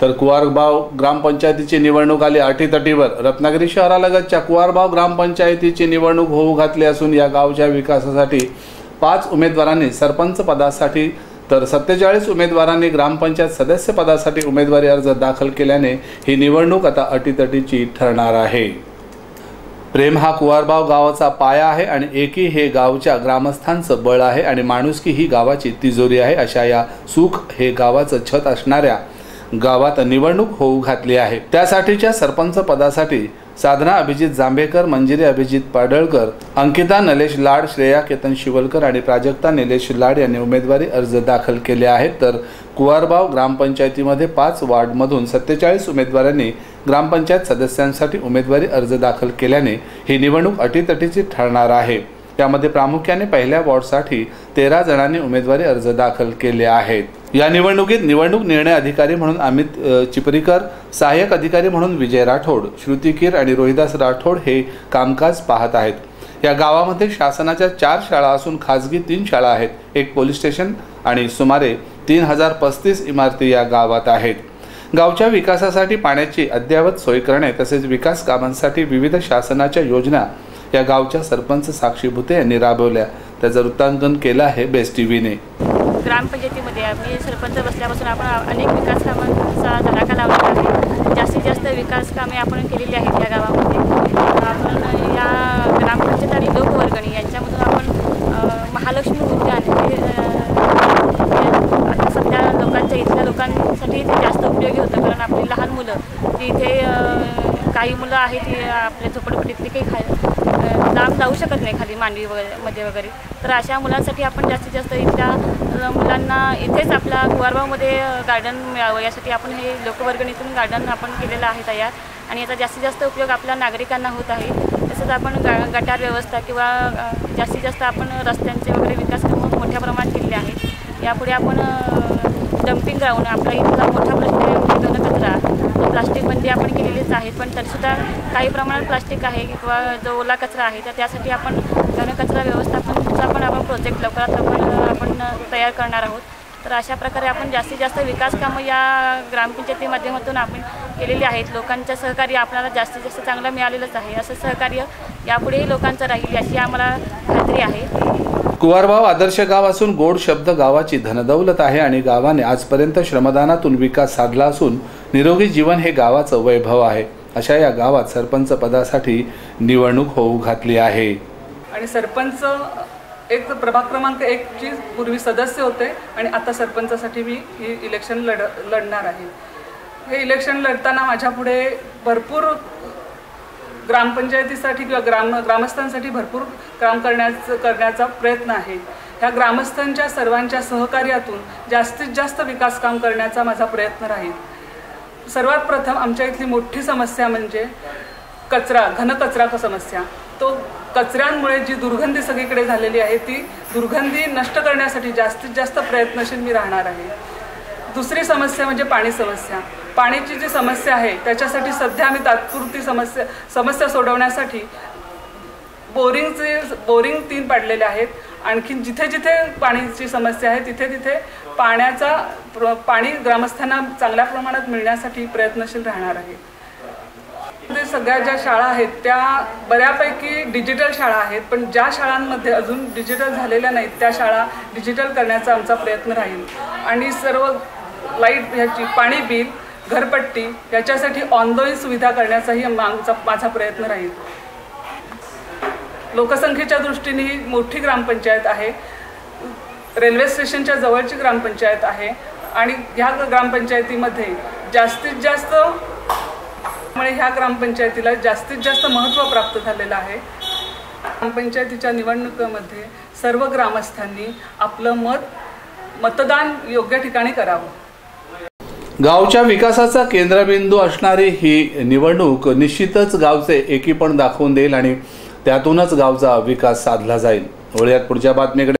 तर कुवारबाव ग्रामपंचायतीची निवडणूक आली अटीतटीवर. रत्नागिरी शहरालगतच्या कुवारबाव ग्रामपंचायतीची निवडणूक होऊ घातली असून या गावच्या विकासासाठी पाच उमेदवारांनी सरपंच पदासाठी तर सत्तेचाळीस उमेदवारांनी ग्रामपंचायत सदस्य पदासाठी उमेदवारी अर्ज दाखल केल्याने ही निवडणूक आता अटीतटीची ठरणार आहे. प्रेम हा कुवारबाव गावाचा पाया आहे आणि एकी हे गावच्या ग्रामस्थांचं बळ आहे आणि माणुसकी ही गावाची तिजोरी आहे अशा या सुख हे गावाचं छत असणाऱ्या गावात निवडणूक होऊ घातली आहे. त्यासाठीच्या सरपंच पदासाठी साधना अभिजित जांभेकर मंजिरी अभिजित पाडळकर अंकिता नलेश लाड श्रेया केतन शिवलकर आणि प्राजक्ता निलेश लाड यांनी उमेदवारी अर्ज दाखल केले आहेत. तर कुवारबाव ग्रामपंचायतीमध्ये पाच वार्डमधून सत्तेचाळीस उमेदवारांनी ग्रामपंचायत सदस्यांसाठी उमेदवारी अर्ज दाखल केल्याने ही निवडणूक अटीतटीची ठरणार आहे. त्यामध्ये प्रामुख्याने पहिल्या वॉर्डसाठी तेरा जणांनी उमेदवारी अर्ज दाखल केले आहेत. या निवडणुकीत निवडणूक निर्णय अधिकारी म्हणून अमित चिपरीकर सहाय्यक अधिकारी म्हणून विजय राठोड श्रुतीकीर आणि रोहिदास राठोड हे कामकाज पाहत आहेत. या गावामध्ये शासनाच्या चार शाळा असून खाजगी तीन शाळा आहेत. एक पोलीस स्टेशन आणि सुमारे तीन हजार पस्तीस इमारती या गावात आहेत. गावच्या विकासासाठी पाण्याची अद्ययावत सोय करणे तसेच विकास कामांसाठी विविध शासनाच्या योजना या गावच्या सरपंच साक्षी भुते यांनी राबवल्या. त्याचं वृत्तांकन केलं आहे बेस्ट टीव्हीने. ग्रामपंचायतीमध्ये आम्ही सरपंच बसल्यापासून आपण अनेक विकास कामांचा धडाका लावला आहे. जास्तीत जास्त विकास कामे आपण केलेली आहेत या गावामध्ये. आपण या ग्रामपंचायत आणि लोकवर्गणी यांच्यामधून आपण महालक्ष्मी उद्यान हे आता सध्या लोकांच्या इथल्या लोकांसाठी ते जास्त उपयोगी होतं. कारण आपली लहान मुलं ती इथे काही मुलं आहेत ती आपल्या झोपडपट्टीतली काही खायला शकत नाही खाली मांडवी वगैरे मध्ये वगैरे. तर अशा मुलांसाठी आपण जास्तीत जास्त इथल्या मुलांना इथेच आपल्या कुवारबावमध्ये गार्डन मिळावं. यासाठी आपण हे लोकवर्गणीतून गार्डन आपण केलेलं आहे तयार. आणि याचा जास्तीत जास्त उपयोग आपल्या नागरिकांना होत आहे. तसंच आपण गा गटार व्यवस्था किंवा जास्तीत जास्त आपण रस्त्यांचे वगैरे विकास करून मोठ्या प्रमाणात केलेले आहेत. यापुढे आपण डम्पिंग ग्राउंड आपला इथला मोठा प्रश्न आहे कचरा प्लास्टिकबंदी आपण केलेलीच आहे पण तरीसुद्धा काही प्रमाणात प्लास्टिक आहे किंवा जो ओला कचरा आहे तर त्यासाठी आपण घनकचरा व्यवस्थापनचा पण आपण प्रोजेक्ट लवकरात लवकर आपण तयार करणार आहोत. तर अशा प्रकारे आपण जास्तीत जास्त विकास कामं या ग्रामपंचायती माध्यमातून आपण केलेली आहेत. लोकांचं सहकार्य आपल्याला जास्तीत जास्त चांगलं मिळालेलंच आहे. असं सहकार्य यापुढेही लोकांचं राहील याची आम्हाला खात्री आहे. कुवारभाव आदर्श गाव असून गोड शब्द गावाची धनदौलत आहे आणि गावाने आजपर्यंत श्रमदानातून विकास साधला असून निरोगी जीवन हे गावाचं वैभव आहे. अशा या गावात सरपंच पदासाठी निवडणूक होऊ घातली आहे. आणि सरपंच एक तर प्रभाग क्रमांक एक ची पूर्वी सदस्य होते आणि आता सरपंचासाठी मी ही इलेक्शन लढ लढणार आहे. हे इलेक्शन लढताना माझ्यापुढे भरपूर ग्रामपंचायतीसाठी किंवा ग्राम ग्रामस्थांसाठी भरपूर काम करण्याचं करण्याचा प्रयत्न आहे. ह्या ग्रामस्थांच्या सर्वांच्या सहकार्यातून जास्तीत जास्त विकास काम करण्याचा माझा प्रयत्न राहील. सर्वात प्रथम आमच्या इथली मोठी समस्या म्हणजे कचरा घनकचरा समस्या. तो कचऱ्यांमुळे जी दुर्गंधी सगळीकडे झालेली आहे ती दुर्गंधी नष्ट करण्यासाठी जास्तीत जास्त प्रयत्नशील मी राहणार आहे. दुसरी समस्या म्हणजे पाणी समस्या. पाण्याची जी समस्या आहे त्याच्यासाठी सध्या आम्ही तात्पुरती समस्या समस्या सोडवण्यासाठी बोरिंगचे बोरिंग तीन पाडलेले आहेत. आणखी जिथे जिथे पाण्याची समस्या आहे तिथे तिथे पाण्याचा प्र पाणी ग्रामस्थांना चांगल्या प्रमाणात मिळण्यासाठी प्रयत्नशील राहणार आहे. सगळ्या ज्या शाळा आहेत त्या बऱ्यापैकी डिजिटल शाळा आहेत पण ज्या शाळांमध्ये अजून डिजिटल झालेल्या नाहीत त्या शाळा डिजिटल करण्याचा आमचा प्रयत्न राहील. आणि सर्व लाइट ह्याची पाणी बिल घरपट्टी याच्यासाठी ऑनलाईन सुविधा करण्याचाही आमचा माझा प्रयत्न राहील. लोकसंख्येच्या दृष्टीने ही मोठी ग्रामपंचायत आहे. रेल्वे स्टेशनच्या जवळची ग्रामपंचायत आहे. आणि ह्या ग्रामपंचायतीमध्ये जास्तीत जास्त त्यामुळे ह्या ग्रामपंचायतीला जास्तीत जास्त महत्त्व प्राप्त झालेलं आहे. ग्रामपंचायतीच्या निवडणुकीमध्ये सर्व ग्रामस्थांनी आपलं मत मतदान योग्य ठिकाणी करावं. गावच्या विकासाचा केंद्रबिंदू असणारी ही निवडणूक निश्चितच गावचे एकीपण दाखवून देईल आणि त्यातूनच गावचा विकास साधला जाईल. वळूयात पुढच्या बातमीकडे.